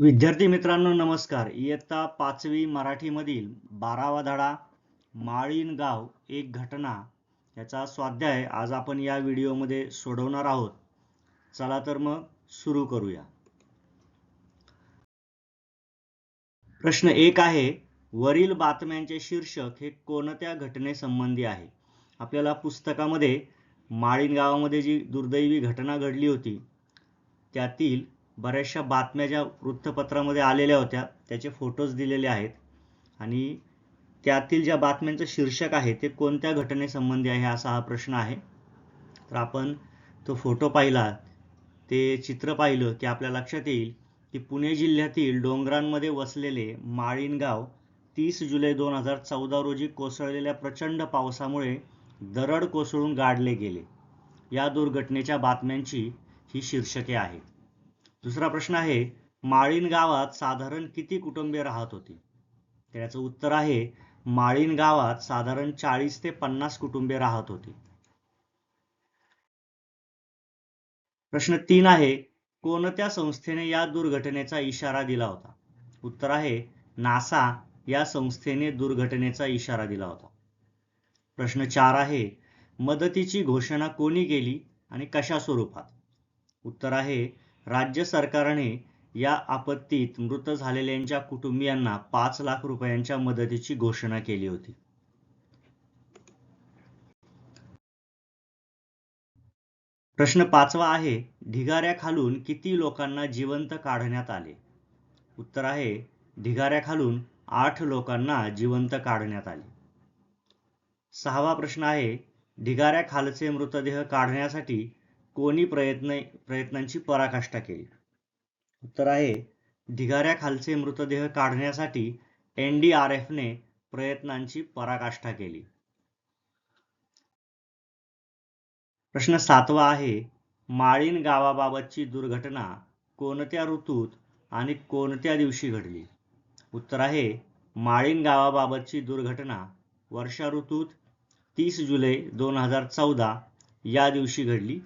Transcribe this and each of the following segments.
विद्यार्थी मित्रांनो नमस्कार. इयत्ता पाचवी मराठीमधील बारावा धडा माळीन गाव एक घटना याचा स्वाध्याय आज आपण या व्हिडिओमध्ये सोडवणार आहोत. चला तर मग सुरू करूया. प्रश्न एक आहे वरील बातम्यांचे शीर्षक हे कोणत्या घटनेसंबंधी आहे? आपल्याला पुस्तकामध्ये माळीन गावामध्ये जी दुर्दैवी घटना घडली होती त्यातील बऱ्याचशा बातम्या ज्या वृत्तपत्रामध्ये आलेल्या होत्या त्याचे फोटोज दिलेले आहेत. आणि त्यातील ज्या बातम्यांचं शीर्षक आहे ते कोणत्या घटनेसंबंधी आहे असा हा प्रश्न आहे. तर आपण तो फोटो पाहिला ते चित्र पाहिलं की आपल्या लक्षात येईल की पुणे जिल्ह्यातील डोंगरांमध्ये वसलेले माळीनगाव तीस जुलै दोन हजार चौदा रोजी कोसळलेल्या प्रचंड पावसामुळे दरड कोसळून गाडले गेले. या दुर्घटनेच्या बातम्यांची ही शीर्षके आहेत. दुसरा प्रश्न आहे माळीन गावात साधारण किती कुटुंबे राहत होती? तर याचं उत्तर आहे माळीन गावात साधारण चाळीस ते पन्नास कुटुंबे राहत होती. प्रश्न तीन आहे कोणत्या संस्थेने या दुर्घटनेचा इशारा दिला होता? उत्तर आहे नासा या संस्थेने दुर्घटनेचा इशारा दिला होता. प्रश्न चार आहे मदतीची घोषणा कोणी केली आणि कशा स्वरूपात? उत्तर आहे राज्य सरकारने या आपत्तीत मृत झालेल्यांच्या कुटुंबियांना पाच लाख रुपयांच्या मदतीची घोषणा केली होती. प्रश्न पाचवा आहे ढिगाऱ्याखालून किती लोकांना जिवंत काढण्यात आले? उत्तर आहे ढिगाऱ्याखालून आठ लोकांना जिवंत काढण्यात आले. सहावा प्रश्न आहे ढिगाऱ्याखालचे मृतदेह काढण्यासाठी कोणी प्रयत्न प्रयत्नांची पराकाष्ठा केली. उत्तर आहे ढिगाऱ्याखालचे मृतदेह काढण्यासाठी एन डी आर एफने प्रयत्नांची पराकाष्ठा केली. प्रश्न सातवा आहे माळीन गावाबाबतची दुर्घटना कोणत्या ऋतूत आणि कोणत्या दिवशी घडली? उत्तर आहे माळीन गावाबाबतची दुर्घटना वर्षा ऋतूत तीस जुलै दोन हजार चौदा या दिवशी घडली.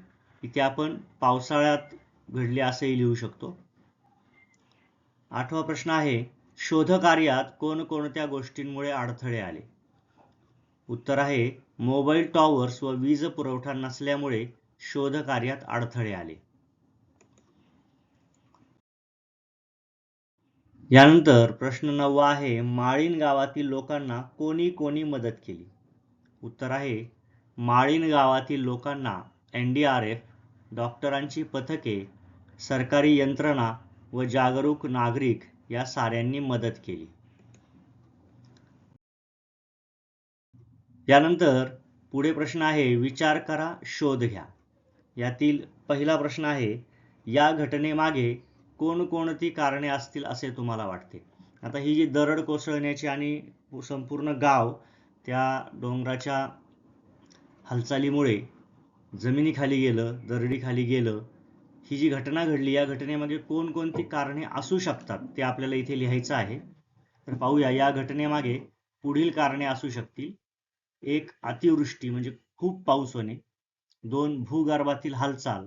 इथे आपण पावसाळ्यात घडले असेही लिहू शकतो. आठवा प्रश्न आहे शोधकार्यात कोणकोणत्या गोष्टींमुळे अडथळे आले? उत्तर आहे मोबाईल टॉवर्स व वीज पुरवठा नसल्यामुळे शोधकार्यात अडथळे आले. यानंतर प्रश्न नववा आहे माळीन गावातील लोकांना कोणी कोणी मदत केली? उत्तर आहे माळीन गावातील लोकांना एन डी आर एफ डॉक्टरांची पथके सरकारी यंत्रणा व जागरूक नागरिक या साऱ्यांनी मदत केली. यानंतर पुढे प्रश्न आहे विचार करा शोध घ्या. यातील पहिला प्रश्न आहे या घटनेमागे कोणकोणती कारणे असतील असे तुम्हाला वाटते? आता ही जी दरड कोसळण्याची आणि संपूर्ण गाव त्या डोंगराच्या हालचालीमुळे जमिनीखाली गेलं दरडीखाली गेलं ही जी घटना घडली या घटनेमध्ये कोणकोणती कारणे असू शकतात ते आपल्याला इथे लिहायचं आहे. तर पाहूया या घटनेमागे पुढील कारणे असू शकतील. एक अतिवृष्टी म्हणजे खूप पाऊस होणे. दोन भूगर्भातील हालचाल.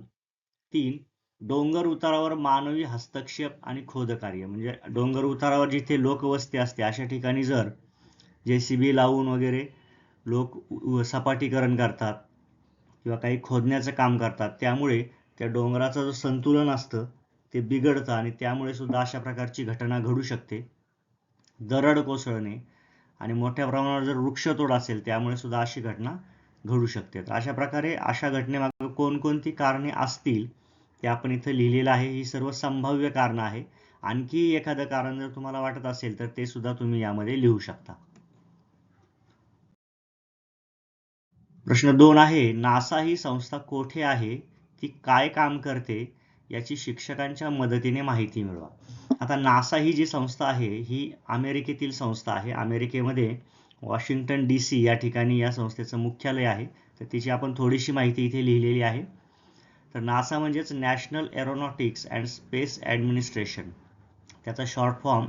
तीन डोंगर उतारावर मानवी हस्तक्षेप आणि खोदकार्य. म्हणजे डोंगर उतारावर जिथे लोकवस्ती असते अशा ठिकाणी जर जे सी बी लावून वगैरे लोक सपाटीकरण करतात किंवा काही खोदण्याचं काम करतात त्यामुळे त्या डोंगराचं जो संतुलन असतं ते बिघडतं आणि त्यामुळे सुद्धा अशा प्रकारची घटना घडू शकते. दरड कोसळणे आणि मोठ्या प्रमाणावर जर वृक्षतोड असेल त्यामुळे सुद्धा अशी घटना घडू शकते. तर अशा प्रकारे अशा घटनेमागे कोणकोणती कारणे असतील ते आपण इथं लिहिलेलं आहे. ही सर्व संभाव्य कारणं आहे. आणखी एखादं कारण जर तुम्हाला वाटत असेल तर ते सुद्धा तुम्ही यामध्ये लिहू शकता. प्रश्न दोन आहे नासा ही संस्था कोठे आहे? ती काय काम करते? याची शिक्षकांच्या मदतीने माहिती मिळवा. आता नासा ही जी संस्था आहे ही अमेरिकेतील संस्था आहे. अमेरिकेमध्ये वॉशिंग्टन डी सी या ठिकाणी या संस्थेचं मुख्यालय आहे. तर तिची आपण थोडीशी माहिती इथे लिहिलेली आहे. तर नासा म्हणजेच National Aeronautics and Space Administration. त्याचा short form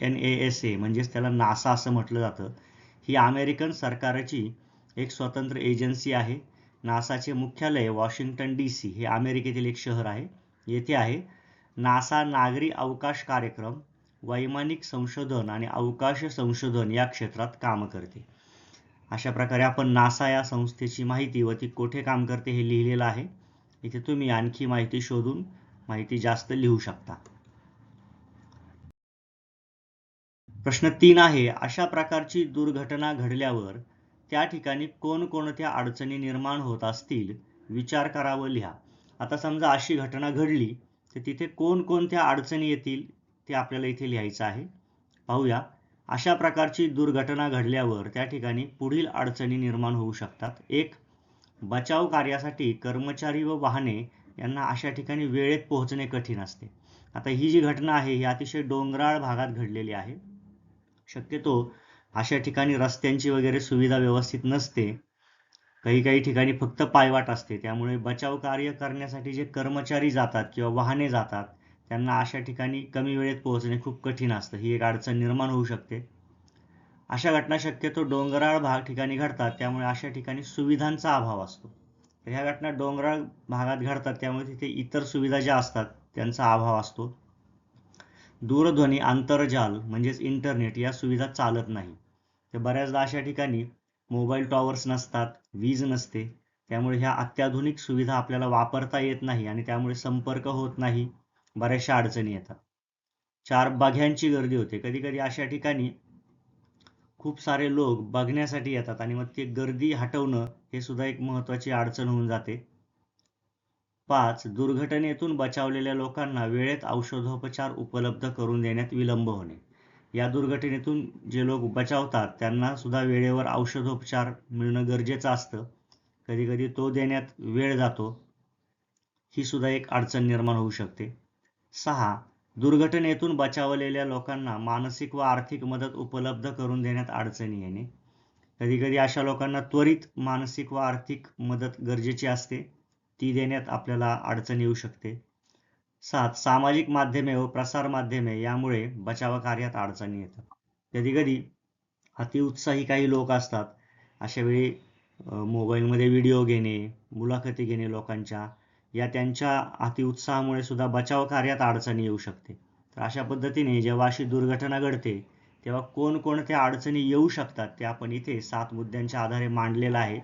N A S A म्हणजेच त्याला नासा असं म्हटलं जातं. ही अमेरिकन सरकारची एक स्वतंत्र एजन्सी आहे. नासाचे मुख्यालय वॉशिंग्टन डी सी हे अमेरिकेतील एक शहर आहे. येथे आहे. नासा नागरी अवकाश कार्यक्रम वैमानिक संशोधन आणि अवकाश संशोधन या क्षेत्रात काम करते. अशा प्रकारे आपण नासा या संस्थेची माहिती व ती कोठे काम करते हे लिहिलेलं आहे. इथे तुम्ही आणखी माहिती शोधून माहिती जास्त लिहू शकता. प्रश्न तीन आहे. अशा प्रकारची दुर्घटना घडल्यावर त्या ठिकाणी कोणकोणत्या अडचणी निर्माण होत असतील विचार करा व लिहा. आता समजा अशी घटना घडली तर तिथे कोणकोणत्या अडचणी येतील ते आपल्याला इथे लिहायचं आहे. पाहूया. अशा प्रकारची दुर्घटना घडल्यावर त्या ठिकाणी पुढील अडचणी निर्माण होऊ शकतात. एक बचाव कार्यासाठी कर्मचारी व वाहने यांना अशा ठिकाणी वेळेत पोहोचणे कठीण असते. आता ही जी घटना आहे ही अतिशय डोंगराळ भागात घडलेली आहे. शक्यतो अशा ठिकाणी रस्त्यांची वगैरे सुविधा व्यवस्थित नसते. काही काही ठिकाणी फक्त पायवाट असते. त्यामुळे बचाव कार्य करण्यासाठी जे कर्मचारी जातात किंवा वाहने जातात त्यांना अशा ठिकाणी कमी वेळेत पोहोचणे खूप कठीण असतं. ही एक अडचण निर्माण होऊ शकते. अशा घटना शक्यतो डोंगराळ भाग ठिकाणी घडतात. त्यामुळे अशा ठिकाणी सुविधांचा अभाव असतो. तर ह्या घटना डोंगराळ भागात घडतात. त्यामुळे तिथे इतर सुविधा ज्या असतात त्यांचा अभाव असतो. दूरध्वनी आंतरजाल म्हणजेच इंटरनेट या सुविधा चालत नाही. तर बऱ्याचदा अशा ठिकाणी मोबाईल टॉवर्स नसतात वीज नसते. त्यामुळे ह्या अत्याधुनिक सुविधा आपल्याला वापरता येत नाही आणि त्यामुळे संपर्क होत नाही. बऱ्याचशा अडचणी येतात. चार बघ्यांची गर्दी होते. कधी कधी अशा ठिकाणी खूप सारे लोक बघण्यासाठी येतात आणि मग ते गर्दी हटवणं हे सुद्धा एक महत्वाची अडचण होऊन जाते. पाच दुर्घटनेतून बचावलेल्या लोकांना वेळेत औषधोपचार उपलब्ध करून देण्यात विलंब होणे. या दुर्घटनेतून जे लोक बचावतात त्यांना सुद्धा वेळेवर औषधोपचार मिळणं गरजेचं असतं. कधी कधी तो देण्यात वेळ जातो. ही सुद्धा एक अडचण निर्माण होऊ शकते. सहा दुर्घटनेतून बचावलेल्या लोकांना मानसिक व आर्थिक मदत उपलब्ध करून देण्यात अडचणी येणे. कधी कधी अशा लोकांना त्वरित मानसिक व आर्थिक मदत गरजेची असते. ती देण्यात आपल्याला अडचण येऊ शकते. सात सामाजिक माध्यमे व प्रसार माध्यमे यामुळे बचाव कार्यात अडचणी येतात. कधी कधी अतिउत्साही काही लोक असतात. अशा वेळी मोबाईलमध्ये व्हिडिओ घेणे मुलाखती घेणे लोकांच्या या त्यांच्या अतिउत्साहामुळे सुद्धा बचाव कार्यात अडचणी येऊ शकते. तर अशा पद्धतीने जेव्हा अशी दुर्घटना घडते तेव्हा कोणकोणत्या अडचणी येऊ शकतात ते आपण इथे सात मुद्द्यांच्या आधारे मांडलेलं आहे.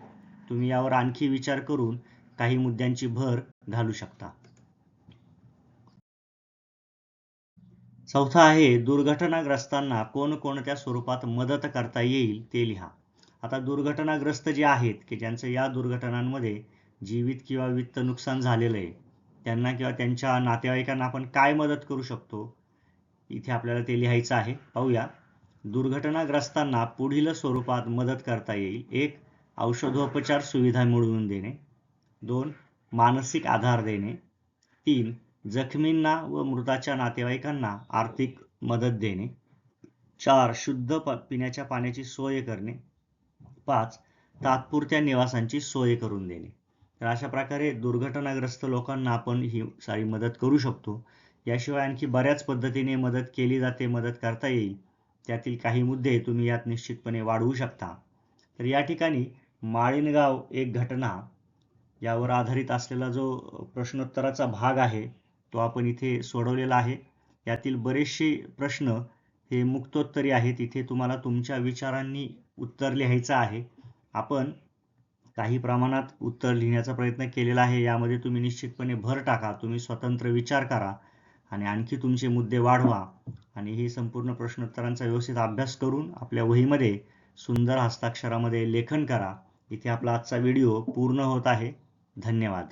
तुम्ही यावर आणखी विचार करून काही मुद्द्यांची भर घालू शकता. चौथा आहे दुर्घटनाग्रस्तांना कोणकोणत्या स्वरूपात मदत करता येईल ते लिहा. आता दुर्घटनाग्रस्त जे आहेत की ज्यांचं या दुर्घटनांमध्ये जीवित किंवा वित्त नुकसान झालेलं आहे त्यांना किंवा त्यांच्या नातेवाईकांना आपण काय मदत करू शकतो? इथे आपल्याला ते लिहायचं आहे. पाहूया. दुर्घटनाग्रस्तांना पुढील स्वरूपात मदत करता येईल. एक औषधोपचार सुविधा मिळवून देणे. दोन मानसिक आधार देणे. तीन जखमींना व मृताच्या नातेवाईकांना आर्थिक मदत देणे. चार शुद्ध पिण्याच्या पाण्याची सोय करणे. पाच तात्पुरत्या निवासांची सोय करून देणे. तर अशा प्रकारे दुर्घटनाग्रस्त लोकांना आपण ही सारी मदत करू शकतो. याशिवाय आणखी बऱ्याच पद्धतीने मदत केली जाते मदत करता येईल. त्यातील काही मुद्दे तुम्ही यात निश्चितपणे वाढवू शकता. तर या ठिकाणी माळिनगाव एक घटना यावर आधारित असलेला जो प्रश्नोत्तराचा भाग आहे तो आपण इथे सोडवलेला आहे. यातील बरेचसे प्रश्न हे मुक्तोत्तरी आहेत. इथे तुम्हाला तुमच्या विचारांनी उत्तर लिहायचं आहे. आपण काही प्रमाणात उत्तर लिहिण्याचा प्रयत्न केलेला आहे. यामध्ये तुम्ही निश्चितपणे भर टाका. तुम्ही स्वतंत्र विचार करा आणि आणखी तुमचे मुद्दे वाढवा आणि ही संपूर्ण प्रश्नोत्तरांचा व्यवस्थित अभ्यास करून आपल्या वहीमध्ये सुंदर हस्ताक्षरामध्ये लेखन करा. इथे आपला आजचा व्हिडिओ पूर्ण होत आहे. धन्यवाद.